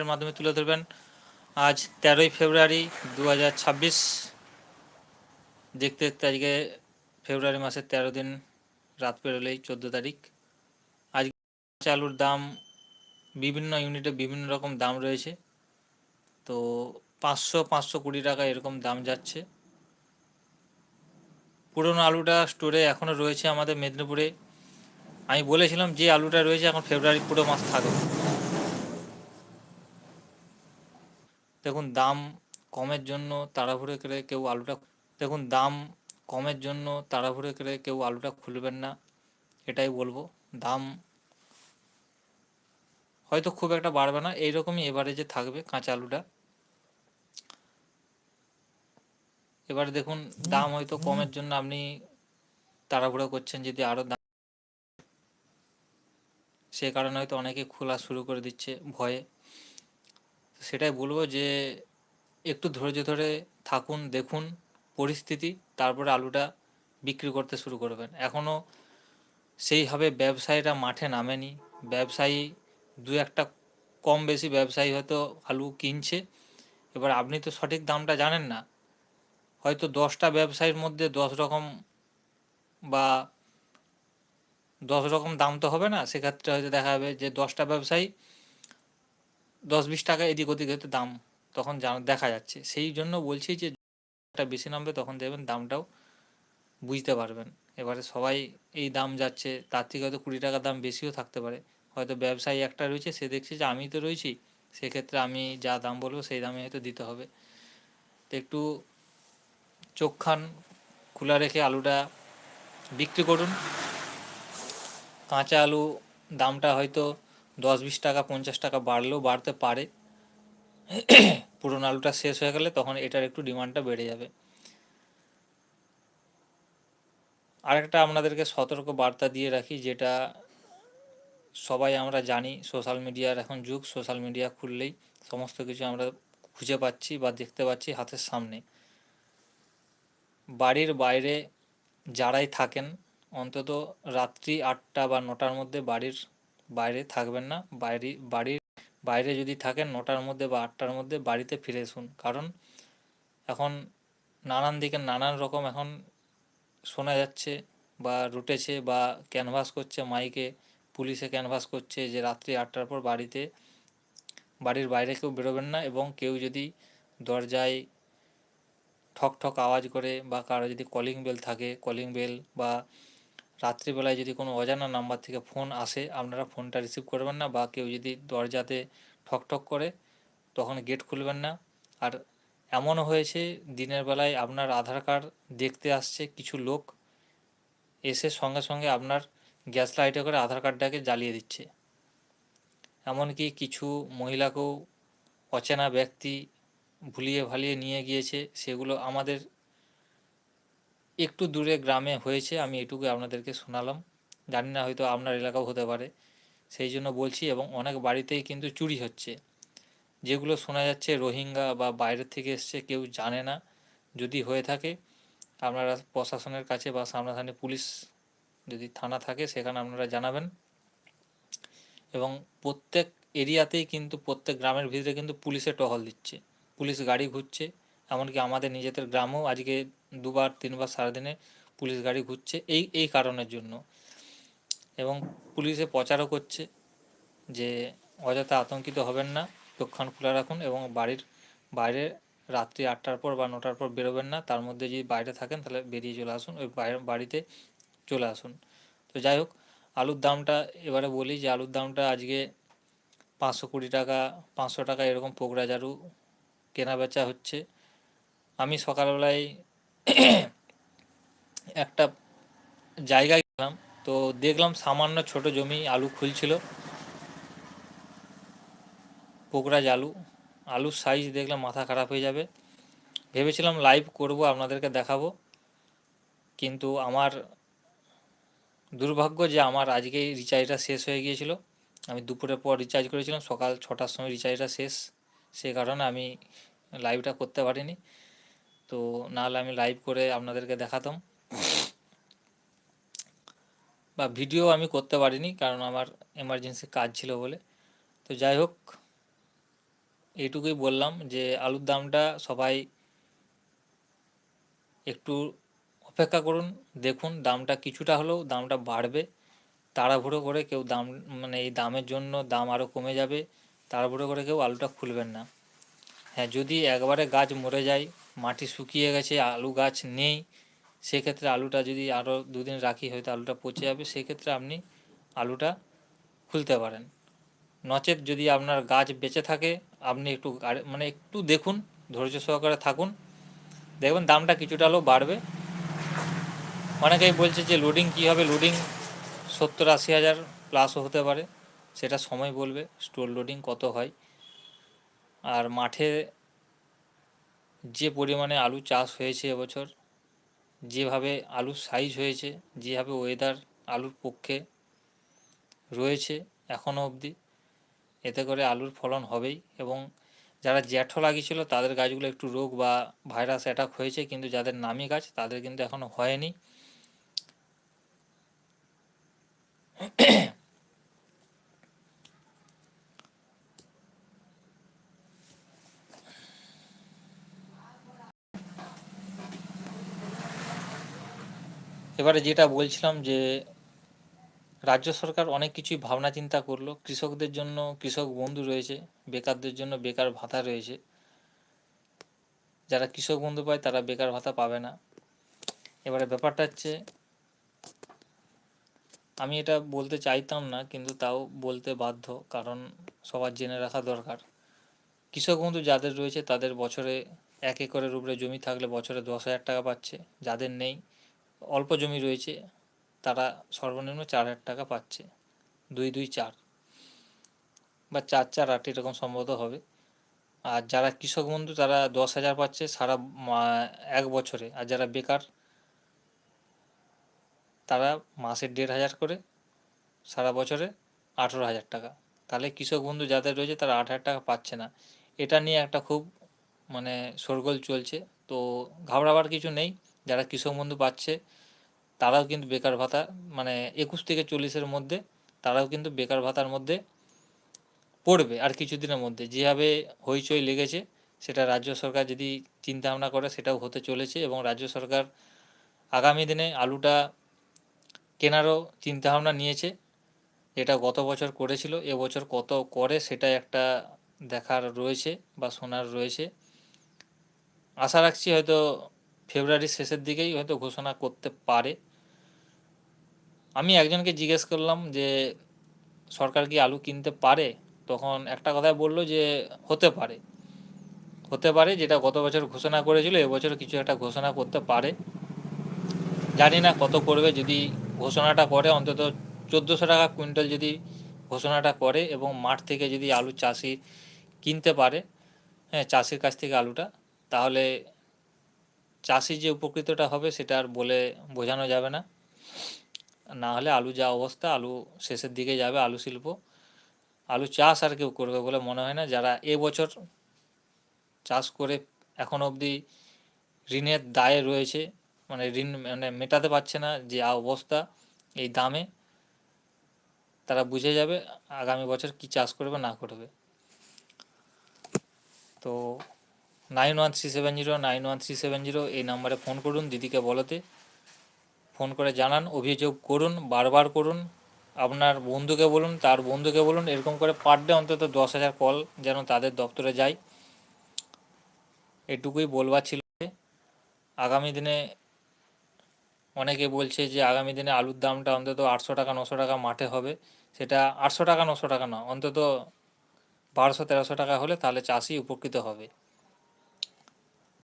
আপডেটের মাধ্যমে তুলে ধরবেন। আজ তেরোই ফেব্রুয়ারি দু হাজার ছাব্বিশ, দেখতে আজকে ফেব্রুয়ারি মাসের তেরো দিন, রাত পেরোলেই চোদ্দ তারিখ। আজকে কাঁচা আলুর দাম, বিভিন্ন ইউনিটে বিভিন্ন রকম দাম রয়েছে। তো পাঁচশো পাঁচশো কুড়ি টাকা এরকম দাম যাচ্ছে। পুরনো আলুটা স্টোরে এখনও রয়েছে আমাদের মেদিনীপুরে। আমি বলেছিলাম যে আলুটা রয়েছে, এখন ফেব্রুয়ারি পুরো মাস থাকবে। দেখুন, দাম কমের জন্য তাড়াহুড়ো করে কেউ আলুটা, দেখুন, দাম কমের জন্য তাড়াহুড়ো করে কেউ আলুটা খুলবেন না, এটাই বলব। দাম হয়তো খুব একটা বাড়বে না, এইরকমই এভারেজে থাকবে কাঁচা আলুটা। এবারে দেখুন, দাম হয়তো কমের জন্য আপনি তাড়াহুড়ো করছেন, যদি আরও দাম সে কারণে হয়তো অনেকে খোলা শুরু করে দিচ্ছে ভয়ে। সেটাই বলব যে, একটু ধৈর্য ধরে থাকুন, দেখুন পরিস্থিতি, তারপরে আলুটা বিক্রি করতে শুরু করবেন। এখনও সেইভাবে ব্যবসায়ীরা মাঠে নামেনি। ব্যবসায়ী দু একটা কম বেশি ব্যবসায়ী হয়তো আলু কিনছে। এবার আপনি তো সঠিক দামটা জানেন না। হয়তো দশটা ব্যবসায়ীর মধ্যে দশ রকম বা দশ রকম দাম তো হবে না। সেক্ষেত্রে হয়তো দেখা যাবে যে দশটা ব্যবসায়ী দশ বিশ টাকা এদিক ওদিক হয়তো দাম তখন দেখা যাচ্ছে। সেই জন্য বলছি যে, একটা বেশি নামবে তখন দেখবেন দামটাও বুঝতে পারবেন। এবারে সবাই এই দাম যাচ্ছে, তার থেকে হয়তো কুড়ি টাকার দাম বেশিও থাকতে পারে। হয়তো ব্যবসায়ী একটা রয়েছে, সে দেখছে যে, আমি তো রয়েছি, সেক্ষেত্রে আমি যা দাম বলব সেই দামে হয়তো দিতে হবে। তো একটু চোখ খান খোলা রেখে আলুটা বিক্রি করুন। কাঁচা আলু দামটা হয়তো দশ বিশ টাকা, পঞ্চাশ টাকা বাড়লেও বাড়তে পারে। পুরনো আলুটা শেষ হয়ে গেলে তখন এটার একটু ডিমান্ডটা বেড়ে যাবে। আরেকটা আপনাদেরকে সতর্ক বার্তা দিয়ে রাখি, যেটা সবাই আমরা জানি, সোশ্যাল মিডিয়ার এখন যুগ, সোশ্যাল মিডিয়া খুললেই সমস্ত কিছু আমরা খুঁজে পাচ্ছি বা দেখতে পাচ্ছি হাতের সামনে। বাড়ির বাইরে যারাই থাকেন, অন্তত রাত্রি আটটা বা নটার মধ্যে বাড়ির বাইরে থাকবেন না। বাইরে, বাড়ির বাইরে যদি থাকেন নটার মধ্যে বা আটটার মধ্যে বাড়িতে ফিরে আসুন। কারণ এখন নানান দিকে নানান রকম এখন শোনা যাচ্ছে বা রুটেছে বা ক্যানভাস করছে, মাইকে পুলিশে ক্যানভাস করছে যে রাত্রি আটটার পর বাড়িতে, বাড়ির বাইরে কেউ বেরোবেন না এবং কেউ যদি দরজায় ঠক ঠক আওয়াজ করে বা কারও যদি কলিং বেল থাকে কলিং বেল বা রাত্রিবেলায় যদি কোনো অজানা নাম্বার থেকে ফোন আসে, আপনারা ফোনটা রিসিভ করবেন না বা কেউ যদি দরজাতে ঠক ঠক করে, তখন গেট খুলবেন না। আর এমনও হয়েছে, দিনের বেলায় আপনার আধার কার্ড দেখতে আসছে কিছু লোক, এসে সঙ্গে সঙ্গে আপনার গ্যাস লাইটে করে আধার কার্ডটাকে জ্বালিয়ে দিচ্ছে। এমনকি কিছু মহিলাকেও অচেনা ব্যক্তি ভুলিয়ে ভালিয়ে নিয়ে গিয়েছে, সেগুলো আমাদের একটু দূরে গ্রামে হয়েছে, আমি এটুকু আপনাদেরকে শোনালাম। জানি না হয়তো আপনার এলাকাও হতে পারে। সেই জন্য বলছি এবং অনেক বাড়িতেই কিন্তু চুরি হচ্ছে। যেগুলো শোনা যাচ্ছে রোহিঙ্গা বা বাইরের থেকে এসছে, কেউ জানে না। যদি হয়ে থাকে, আপনারা প্রশাসনের কাছে বা সামনাসামনি পুলিশ যদি থানা থাকে, সেখানে আপনারা জানাবেন। এবং প্রত্যেক এরিয়াতেই কিন্তু, প্রত্যেক গ্রামের ভিতরে কিন্তু পুলিশে টহল দিচ্ছে। পুলিশ গাড়ি ঘুরছে, এমনকি আমাদের নিজেদের গ্রামেও আজকে দুবার, তিনবার সারাদিনে পুলিশ গাড়ি ঘুরছে এই এই কারণের জন্য। এবং পুলিশে প্রচারও করছে যে অযথা আতঙ্কিত হবেন না, চোখখান খোলা রাখুন এবং বাড়ির বাইরে রাত্রি আটটার পর বা নটার পর বেরোবেন না। তার মধ্যে যদি বাইরে থাকেন তাহলে বেরিয়ে চলে আসুন, ওই বাড়িতে চলে আসুন। তো যাই হোক, আলুর দামটা এবারে বলি যে আলুর দামটা আজকে পাঁচশো কুড়ি টাকা, পাঁচশো টাকা এরকম পোকরাজ আলু কেনা বেচা হচ্ছে। আমি সকালবেলায় একটা জায়গায় গেলাম, তো দেখলাম সামান্য ছোট জমি, আলু খুলছিল। পোকরাজ আলু, আলুর সাইজ দেখলাম মাথা খারাপ হয়ে যাবে। ভেবেছিলাম লাইভ করব, আপনাদেরকে দেখাবো। কিন্তু আমার দুর্ভাগ্য যে আমার আজকেই রিচার্জটা শেষ হয়ে গিয়েছিল। আমি দুপুরের পর রিচার্জ করেছিলাম, সকাল ছটার সময় রিচার্জটা শেষ। সে কারণে আমি লাইভটা করতে পারিনি। তো নাহলে আমি লাইভ করে আপনাদেরকে দেখাতাম। বা ভিডিও আমি করতে পারিনি, কারণ আমার এমার্জেন্সি কাজ ছিল বলে। তো যাই হোক, এইটুকুই বললাম যে আলুর দামটা সবাই একটু অপেক্ষা করুন, দেখুন দামটা কিছুটা হলেও দামটা বাড়বে। তাড়াহুড়ো করে কেউ দাম মানে এই দামের জন্য দাম আরও কমে যাবে, তাড়াহুড়ো করে কেউ আলুটা খুলবেন না। হ্যাঁ যদি একবারে গাছ মরে যায়, মাটি শুকিয়ে গেছে, আলু গাছ নেই, সেক্ষেত্রে আলুটা যদি আরও দুদিন রাখি হয়তো আলুটা পচে যাবে, সেক্ষেত্রে আপনি আলুটা খুলতে পারেন। নচেত যদি আপনার গাছ বেঁচে থাকে, আপনি একটু মানে একটু দেখুন, ধৈর্য সহকারে থাকুন। দেখবেন দামটা কিছুটা হলেও বাড়বে। অনেকেই বলছে যে লোডিং কী হবে? লোডিং সত্তর আশি হাজার প্লাসও হতে পারে, সেটা সময় বলবে স্টোর লোডিং কত হয়? আর মাঠে যে পরিমাণে আলু চাষ হয়েছে এবছর, যেভাবে আলুর সাইজ হয়েছে, যেভাবে ওয়েদার আলুর পক্ষে রয়েছে এখনও অবধি, এতে করে আলুর ফলন হবেই এবং যারা জ্যাঠো লাগিয়েছিল তাদের গাছগুলো একটু রোগ বা ভাইরাস অ্যাটাক হয়েছে কিন্তু যাদের নামি গাছ তাদের কিন্তু এখনও হয়নি। এবারে যেটা বলছিলাম যে, রাজ্য সরকার অনেক কিছুই ভাবনা চিন্তা করল। কৃষকদের জন্য কৃষক বন্ধু রয়েছে, বেকারদের জন্য বেকার ভাতা রয়েছে। যারা কৃষক বন্ধু পায়, তারা বেকার ভাতা পাবে না। এবারে ব্যাপারটা হচ্ছে, আমি এটা বলতে চাইতাম না, কিন্তু তাও বলতে বাধ্য, কারণ সবার জেনে রাখা দরকার। কৃষক বন্ধু যাদের রয়েছে, তাদের বছরে এক একরের উপরে জমি থাকলে বছরে দশ হাজার টাকা পাচ্ছে, যাদের নেই অল্প জমি রয়েছে, তারা সর্বনিম্ন চার হাজার টাকা পাচ্ছে। দুই দুই চার বা চার চার আট এরকম সম্ভবত হবে। আর যারা কৃষক বন্ধু, তারা দশ হাজার পাচ্ছে সারা এক বছরে। আর যারা বেকার, তারা মাসে দেড় হাজার করে, সারা বছরে আঠেরো হাজার টাকা। তাহলে কৃষক বন্ধু যাদের রয়েছে, তারা আট হাজার টাকা পাচ্ছে না। এটা নিয়ে একটা খুব মানে শোরগোল চলছে। তো ঘাবড়াবার কিছু নেই। যারা কৃষক বন্ধু পাচ্ছে, তারাও কিন্তু বেকার ভাতা মানে একুশ থেকে চল্লিশের মধ্যে তারাও কিন্তু বেকার ভাতার মধ্যে পড়বে আর কিছুদিনের মধ্যে। যেভাবে হইচই লেগেছে, সেটা রাজ্য সরকার যদি চিন্তা ভাবনা করে, সেটাও হতে চলেছে এবং রাজ্য সরকার আগামী দিনে আলুটা কেনারও চিন্তা ভাবনা নিয়েছে। যেটা গত বছর করেছিল এবছর কত করে সেটা একটা দেখার রয়েছে বা শোনার রয়েছে। আশা রাখছি হয়তো ফেব্রুয়ারির শেষের দিকেই হয়তো ঘোষণা করতে পারে। আমি একজনকে জিজ্ঞেস করলাম যে, সরকার কি আলু কিনতে পারে? তখন একটা কথাই বলল যে, হতে পারে। হতে পারে যেটা গত বছর ঘোষণা করেছিল এবছর কিছু একটা ঘোষণা করতে পারে। জানি না কত করবে, যদি ঘোষণাটা করে, অন্তত চোদ্দোশো টাকা কুইন্টাল যদি ঘোষণাটা করে এবং মাঠ থেকে যদি আলু চাষি কিনতে পারে হ্যাঁ চাষির কাছ থেকে আলুটা, তাহলে চাষি যে উপকৃতটা হবে সেটা আর বলে বোঝানো যাবে না। না হলে আলু যা অবস্থা, আলু শেষের দিকে যাবে আলু শিল্প। আলু চাষ আর কেউ করবে বলে মনে হয় না। যারা এবছর চাষ করে এখন অবধি ঋণের দায়ে রয়েছে মানে ঋণ মানে মেটাতে পারছে না যে অবস্থা, এই দামে, তারা বুঝে যাবে আগামী বছর কি চাষ করবে, না করবে। তো nine one three seven zero, nine one three seven zero, এই নাম্বারে ফোন করুন, দিদিকে বলতে। ফোন করে জানান, অভিযোগ করুন, বারবার করুন, আপনার বন্ধুকে বলুন, তার বন্ধুকে বলুন, এরকম করে পার ডে অন্তত দশ হাজার কল যেন তাদের দপ্তরে যায়। এটুকুই বলবার ছিল আগামী দিনে অনেকে বলছে যে, আগামী দিনে আলুর দামটা অন্তত আটশো টাকা, নশো টাকা মাঠে হবে। সেটা আটশো টাকা, নশো টাকা না, অন্তত বারোশো, তেরোশো টাকা হলে তাহলে চাষি উপকৃত হবে।